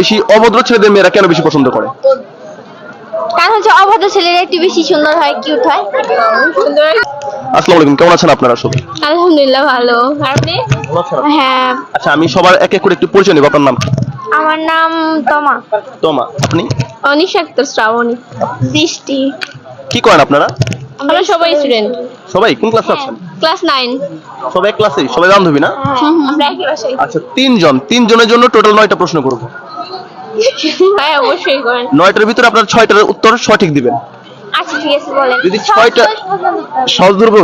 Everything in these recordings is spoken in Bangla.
বেশি অভদ্র ছেলেদের মেয়েরা কেন বেশি পছন্দ করে? কারণ হচ্ছে অভদ্র ছেলেরা একটু বেশি সুন্দর হয় কিউট হয়। আসসালামু আলাইকুম কেমন আছেন আপনারা সবাই? আলহামদুলিল্লাহ ভালো। আপনি? হ্যাঁ। আচ্ছা আমি সবার এক এক করে একটু পরিচয় নিব আপনার নাম কি? আমার নাম তমা। তোমা আপনি? অনিশা আক্তার শ্রাবণী। বৃষ্টি। কি করেন আপনারা? আমরা সবাই স্টুডেন্ট সবাই কোন ক্লাসে আছেন? ক্লাস নাইন সবাই ক্লাসে সবাই বান্ধবী না? আমরা একই বাসায়। আচ্ছা তিনজন তিনজনের জন্য টোটাল নয়টা প্রশ্ন করব। ভাই অবশ্যই করেন। নয়টার ভিতরে আপনার ছয়টার উত্তর সঠিক দিবেন। আচ্ছা ঠিক আছে বলেন। যদি ছয়টা সহজ ধরবো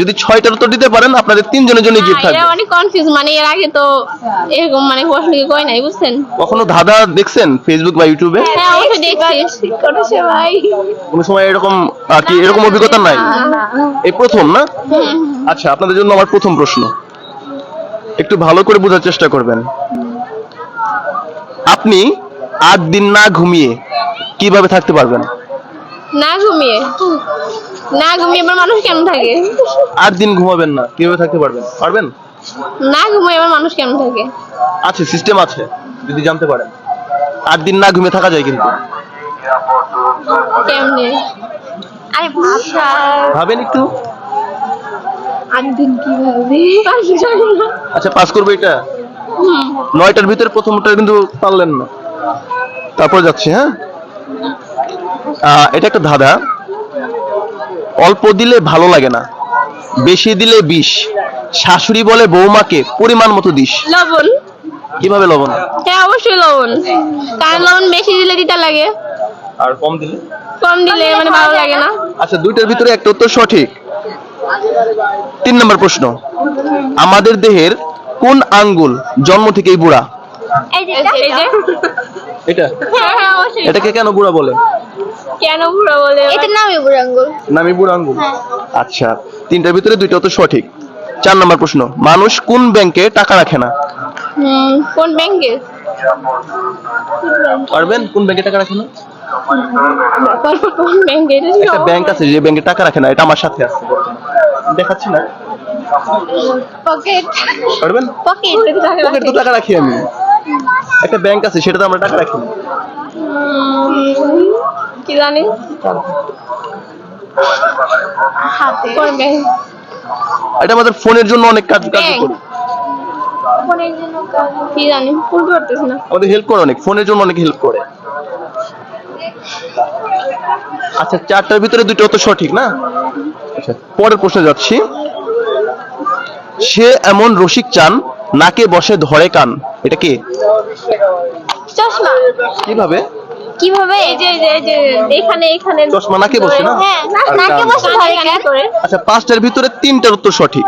যদি ছয়টার উত্তর দিতে পারেন আপনাদের তিনজনের জন্য গিফট হ্যাঁ, থাকবে। অনেক কনফিউজ মানে এর আগে তো এরকম মানে প্রশ্ন কি কয় নাই বুঝছেন? কখনো ধাঁধা দেখছেন ফেসবুক বা ইউটিউবে হ্যাঁ অবশ্যই দেখছি। করেছে ভাই কোনো সময় এরকম আর কি এরকম অভিজ্ঞতা নাই? এই প্রথম না? আচ্ছা আপনাদের জন্য আমার প্রথম প্রশ্ন। একটু ভালো করে বোঝার চেষ্টা করবেন। আপনি আট দিন না ঘুমিয়ে কীভাবে থাকতে পারবেন? না ঘুমিয়ে? না ঘুমিয়ে আবার মানুষ কেমন থাকে? আট দিন ঘুমাবেন না কীভাবে থাকতে পারবেন? পারবেন? না ঘুমিয়ে আবার মানুষ কেমন থাকে? আছে সিস্টেম আছে যদি জানতে পারেন। আট দিন না ঘুমিয়ে থাকা যায় কিন্তু। কেমনে? আরে ভাষা ভাবেন একটু। একদিন কীভাবে? আচ্ছা পাস করব এটা। নয়টার ভিতরে প্রথমটা কিন্তু পারলেন না। তারপর যাচ্ছি হ্যাঁ? এটা একটা ধাঁধা। অল্প দিলে ভালো লাগে না বেশি দিলে বিষ। শাশুড়ি বলে বৌমাকে পরিমাণ মতো দিস। লবণ। কীভাবে লবণ? হ্যাঁ অবশ্যই লবণ। কারণ লবণ বেশি দিলে দিতে লাগে। আর কম দিলে? কম দিলে মানে ভালো লাগে না। আচ্ছা দুইটার ভিতরে একটা উত্তর সঠিক। তিন নম্বর প্রশ্ন। আমাদের দেহের কোন আঙ্গুল জন্ম থেকেই বুড়া? এটা? হ্যাঁ হ্যাঁ এটাকে কেন বুড়া বলে? কেন বুড়ো বলে? এটার নামই বুড়াঙ্গুল নামি বুড়া আঙ্গুল? আচ্ছা তিনটার ভিতরে দুইটা উত্তর সঠিক। চার নম্বর প্রশ্ন মানুষ কোন ব্যাংকে টাকা রাখে না? কোন ব্যাংকে? পারবেন? কোন ব্যাংকে টাকা রাখে না? একটা ব্যাংক আছে যে ব্যাংকে টাকা রাখে না এটা আমার সাথে আছে। দেখাচ্ছি না। পকেট পারবেন? পকেট পকেট তো টাকা রাখি আমি। একটা ব্যাংক আছে সেটাতে আমরা টাকা রাখি। কি জানি? হাতে। কোন ব্যাংক এটা আমাদের ফোনের জন্য অনেক কাজ। ফোনের জন্য কি জানি? বলতে পারতেছি না। আমাদের হেল্প করে অনেক ফোনের জন্য অনেক হেল্প করে। আচ্ছা চারটার ভিতরে দুটো তো সঠিক না? আচ্ছা পরের প্রশ্নে যাচ্ছি। সে এমন রসিক চান নাকে বসে ধরে কান। এটা কি? চশমা। কীভাবে? কীভাবে? এই যে এই যে এখানে এখানে। চশমা নাকে বসে না? হ্যাঁ নাকে বসে ধরে কানে করে। আচ্ছা পাঁচটার ভিতরে তিনটার উত্তর সঠিক।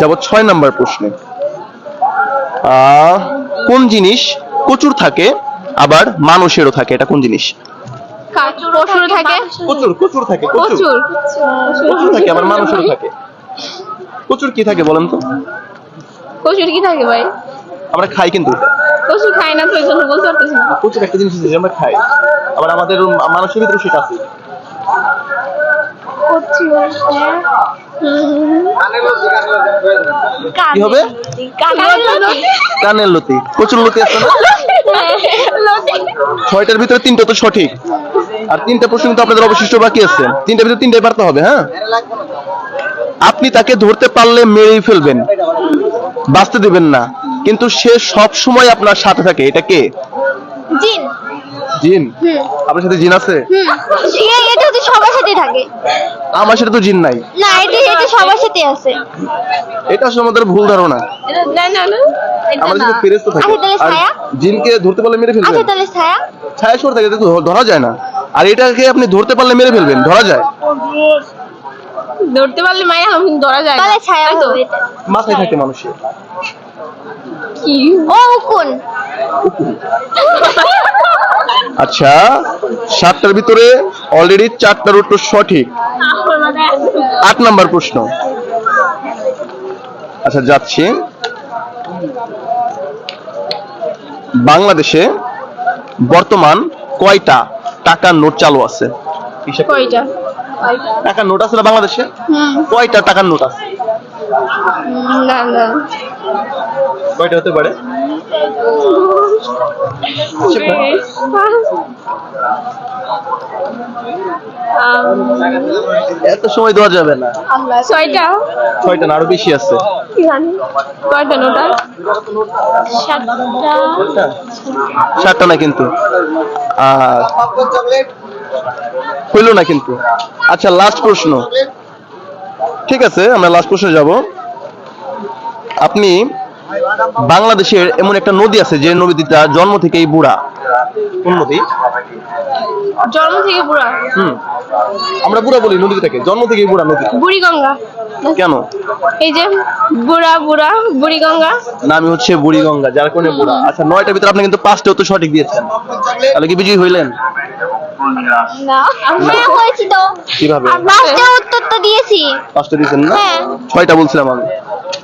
যাব ছয় নাম্বার প্রশ্নে। আহ, কোন জিনিস প্রচুর থাকে আবার মানুষেরও থাকে? এটা কোন জিনিস? পশুর থাকে প্রচুর প্রচুর থাকে প্রচুর প্রচুর থাকে আবার মানুষেরও থাকে। প্রচুর কি থাকে বলেন তো? প্রচুর কি থাকে ভাই? আমরা খাই কিন্তু। প্রচুর খাই না তো এই জন্য বলতে পারতেছি না। প্রচুর একটা জিনিস আছে যে আমরা খাই। আবার আমাদের মানুষের ভিতরে সেটা আছে। কি হবে? কানের লতি। প্রচুর লতি আছে না? ছয়টার ভিতরে তিনটা তো সঠিক। আর তিনটা প্রশ্ন কিন্তু আপনাদের অবশিষ্ট বাকি আছে। তিনটার ভিতরে তিনটাই পারতে হবে হ্যাঁ? আপনি তাকে ধরতে পারলে মেরেই ফেলবেন। বাঁচতে দিবেন না। কিন্তু সে সব সময় আপনার সাথে থাকে। এটা কে? জিন। জিন? আপনার সাথে জিন আছে? এটা তো সবার সাথে থাকে। আমার সাথে তো জিন নাই। না এটা এটা সবার সাথে আছে। এটা আসলে আমাদের ভুল ধারণা। না না না আমাদের সাথে ফেরেশতা থাকে। আচ্ছা, আর জিনকে ধরতে পারলে মেরে আচ্ছা ফেলবেন তাহলে ছায়া? ছায়া সরে থাকে ধরা যায় না। আর এটাকে আপনি ধরতে পারলে মেরে ফেলবেন। ধরা যায়। ধরতে পারলে মায়া আমি ধরা যায় তাহলে ছায়া তো? হবে মাথায় থাকে মানুষের। কি? ও উকুন। আচ্ছা সাতটার ভিতরে অলরেডি চারটার উত্তর সঠিক। আট নাম্বার প্রশ্ন। আচ্ছা যাচ্ছি। বাংলাদেশে বর্তমান কয়টা টাকার নোট চালু আছে? কয়টা? টাকার নোট আছে না বাংলাদেশে? হুম। কয়টা টাকার নোট আছে? না না। কয়টা হতে পারে? এত সময় দেওয়া যাবে না। ছয়টা। ছয়টা না আরও বেশি আছে। কি জানি? কয়টা নোটা সাতটা। সাতটা না কিন্তু। আর হইল না কিন্তু। আচ্ছা লাস্ট প্রশ্ন। ঠিক আছে আমরা লাস্ট প্রশ্নে যাব। আপনি বাংলাদেশের এমন একটা নদী আছে যে নদীটা জন্ম থেকেই বুড়া। কোন নদী? জন্ম থেকে বুড়া। হুম। আমরা বুড়া বলি নদীটাকে। জন্ম থেকে বুড়া নদী। বুড়ি গঙ্গা কেন? এই যে বুড়া বুড়া বুড়ি গঙ্গা নাম হচ্ছে বুড়িগঙ্গা যার কারণে বুড়া। আচ্ছা নয়টার ভিতরে আপনি কিন্তু পাঁচটা উত্তর সঠিক দিয়েছেন। তাহলে কি বিজয়ী হইলেন? না। হয়েছি তো। কীভাবে? পাঁচটা উত্তর তো দিয়েছি। পাঁচটা দিয়েছেন না? হ্যাঁ। ছয়টা বলছিলাম আমি।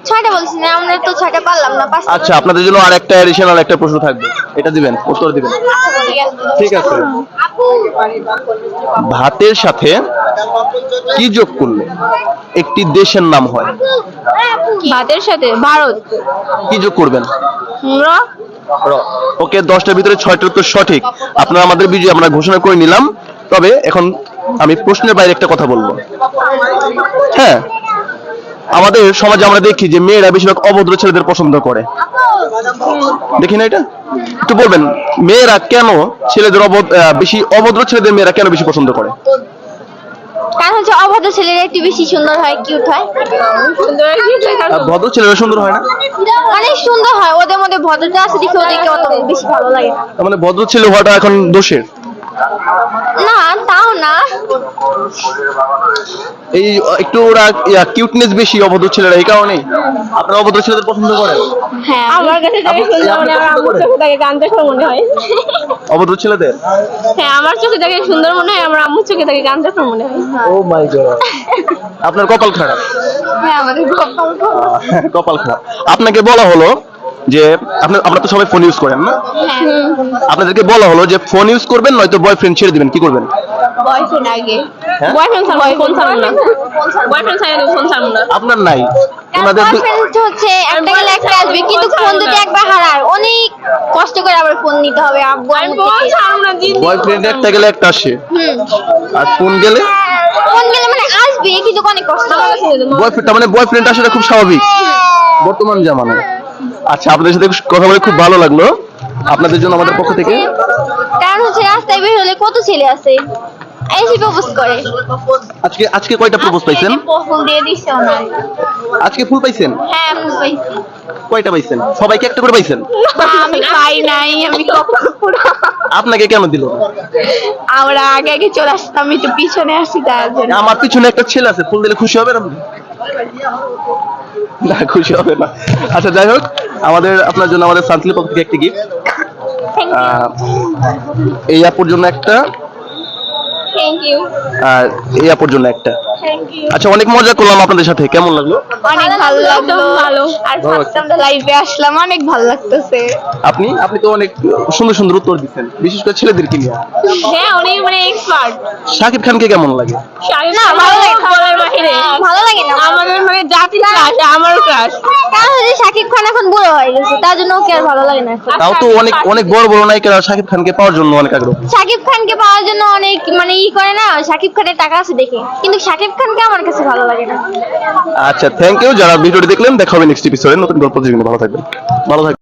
ছয়টা বলছি না আমরা তো ছয়টা পারলাম না পাঁচটা আচ্ছা আপনাদের জন্য আর একটা এডিশনাল একটা প্রশ্ন থাকবে। এটা দিবেন উত্তর দিবেন। ঠিক আছে। ভাতের সাথে কি যোগ করলে? একটি দেশের নাম হয়। ভাতের সাথে ভারত। কি যোগ করবেন? র। ওকে দশটার ভিতরে ছয়টার উত্তর সঠিক। আপনারা আমাদের বিজয় আমরা ঘোষণা করে নিলাম। তবে এখন আমি প্রশ্নের বাইরে একটা কথা বলব। হ্যাঁ? আমাদের সমাজে আমরা দেখি যে মেয়েরা বেশিরভাগ অভদ্র ছেলেদের পছন্দ করে। দেখি না এটা? একটু বলবেন মেয়েরা কেন ছেলেদের বেশি অভদ্র ছেলেদের মেয়েরা কেন বেশি পছন্দ করে? কারণ হচ্ছে অভদ্র ছেলেরা একটু বেশি সুন্দর হয় কিউট হয়। সুন্দর আর কি লেখা আর ভদ্র ছেলেরা সুন্দর হয় না? অনেক সুন্দর হয় ওদের মধ্যে ভদ্রতা আছে দেখে ওদেরকে অত বেশি ভালো লাগে না। তার মানে ভদ্র ছেলে হওয়াটা এখন দোষের। না তাও না। এই একটু ওরা কিউটনেস বেশি অভদ্র ছেলেরা এই কারণেই। আপনারা অভদ্র ছেলেদের পছন্দ করেন? হ্যাঁ। আমার কাছে সুন্দর মনে হয় আমার চোখে তাকে গানতে মনে হয়। অভদ্র ছেলেদের? হ্যাঁ আমার চোখে তাকে সুন্দর মনে হয় আমার আম্মুর চোখে তাকে গানতে মনে হয়। Oh my god. আপনার কপাল খারাপ? হ্যাঁ আমাদের কপাল খারাপ। কপাল খারাপ। আপনাকে বলা হলো যে আপনি আপনারা তো সবাই ফোন ইউজ করেন না? আপনাদেরকে বলা হলো যে ফোন ইউজ করবেন নয়তো বয়ফ্রেন্ড ছেড়ে দিবেন কি করবেন? বয়ফ্রেন্ড আগে। হ্যাঁ? বয়ফ্রেন্ড ছাড়বো ফোন ছাড়বো না। বয়ফ্রেন্ড ছাড়া ফোন ছাড়বো না। আপনার নাই। কারণ ওনাদের দু- boyfriend হচ্ছে একটা গেলে একটা আসবে কিন্তু ফোন যদি একবার হারায় অনেক কষ্ট করে আবার ফোন নিতে হবে আব্বু আম্মু বয়ফ্রেন্ড একটা গেলে একটা আসে। আর ফোন গেলে? ফোন গেলে মানে আসবে কিন্তু অনেক কষ্ট বয়ফ্রেন্ড মানে বয়ফ্রেন্ড আসাটা খুব স্বাভাবিক। বর্তমান জামানায়। আচ্ছা আপনাদের সাথে কথা বলে খুব ভালো লাগল। আপনাদের জন্য আমাদের পক্ষ থেকে। কারণ হচ্ছে রাস্তায় বের হলে কত ছেলে আছে? এসে প্রপোজ করে। আজকে আজকে কয়টা প্রপোজ পাইছেন? প্রপোজ দিয়ে দিচ্ছে ওনার। আজকে ফুল পাইছেন? হ্যাঁ আমি পাইছি। কয়টা পাইছেন? সবাইকে একটা করে পাইছেন? আমি পাই নাই আমি কখন আপনাকে কেন দিল? আমরা আগে আগে চলে আসতাম একটু পিছনে আসি তার জন্য। আমার পিছনে একটা ছেলে আছে ফুল দিলে খুশি হবে আপনি না খুশি হবে না। আচ্ছা যাই হোক আমাদের আপনার জন্য আমাদের সান্তির পক্ষ থেকে একটি গিফট এই আপুর জন্য একটা। আর এই আপুর জন্য একটা। আচ্ছা অনেক মজা করলাম আপনাদের সাথে। কেমন লাগল? অনেক ভালো লাগল। ভালো আর ফার্স্ট আমরা লাইভে আসলাম অনেক ভালো লাগতেছে। আপনি? আপনি তো অনেক সুন্দর সুন্দর উত্তর দিচ্ছেন। বিশেষ করে ছেলেদেরকে নিয়ে। হ্যাঁ উনি মানে এক্সপার্ট শাকিব খানকে কেমন লাগে? না ভালো লাগে বলার বাহিরে ভালো লাগে না। আমাদের মানে জাতি ক্রাশ আমারও ক্রাশ কারণ হচ্ছে শাকিব খান এখন বড় হয়ে গেছে তার জন্য ওকে আর ভালো লাগে না তাও তো অনেক অনেক বড় বড় নায়িকারা শাকিব খানকে পাওয়ার জন্য অনেক আগ্রহ। শাকিব খানকে পাওয়ার জন্য অনেক মানে ই করে না শাকিব খানের টাকা আছে দেখে। কিন্তু আমার কাছে ভালো লাগে না? আচ্ছা থ্যাংক ইউ যারা ভিডিওটি দেখলেন, দেখা হবে নেক্সট এপিসোডে নতুন গল্প ভালো থাকবেন। ভালো থাকবেন।